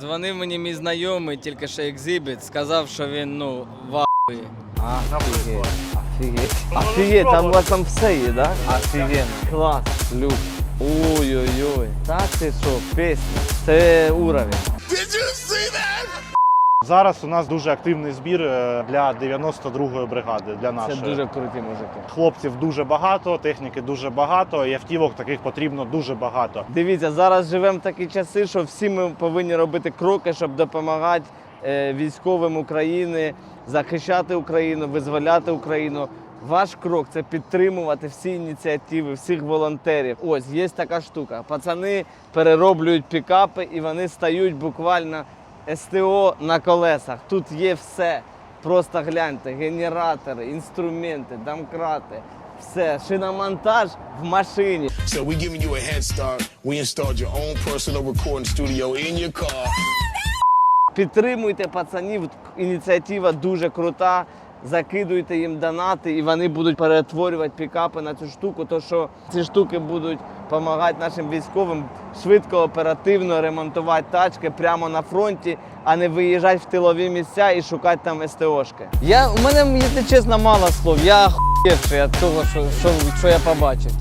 Дзвонив мені мій знайомий, тільки що екзибіт, сказав, що він ну вахує. Офігеть. Офігеть. Офігеть, там у вас там все є, да? Офігенно. Клас, Люк. Ой-ой-ой. Так ти що, пісня. Це уровень. Зараз у нас дуже активний збір е, для 92-ї бригади. Для Це нашої дуже круті мужики. хлопців дуже багато, техніки дуже багато, і автівок таких потрібно дуже багато. Дивіться, зараз живемо в такі часи, що всі ми повинні робити кроки, щоб допомагати е, військовим України, захищати Україну, визволяти Україну. Ваш крок це підтримувати всі ініціативи, всіх волонтерів. Ось є така штука. Пацани перероблюють пікапи і вони стають буквально СТО на колесах. Тут є все. Просто гляньте, генератори, інструменти, домкрати, все, шиномонтаж в машині. So we giving you a head start. We installed your own personal recording studio in your car. Підтримуйте пацанів, ініціатива дуже крута. Закидуйте їм донати, і вони будуть перетворювати пікапи на цю штуку. То що ці штуки будуть допомагати нашим військовим швидко, оперативно ремонтувати тачки прямо на фронті, а не виїжджати в тилові місця і шукати там СТОшки. Я у мене, якщо чесно, мало слов. Я охуєвший від того, що, що, що я побачив.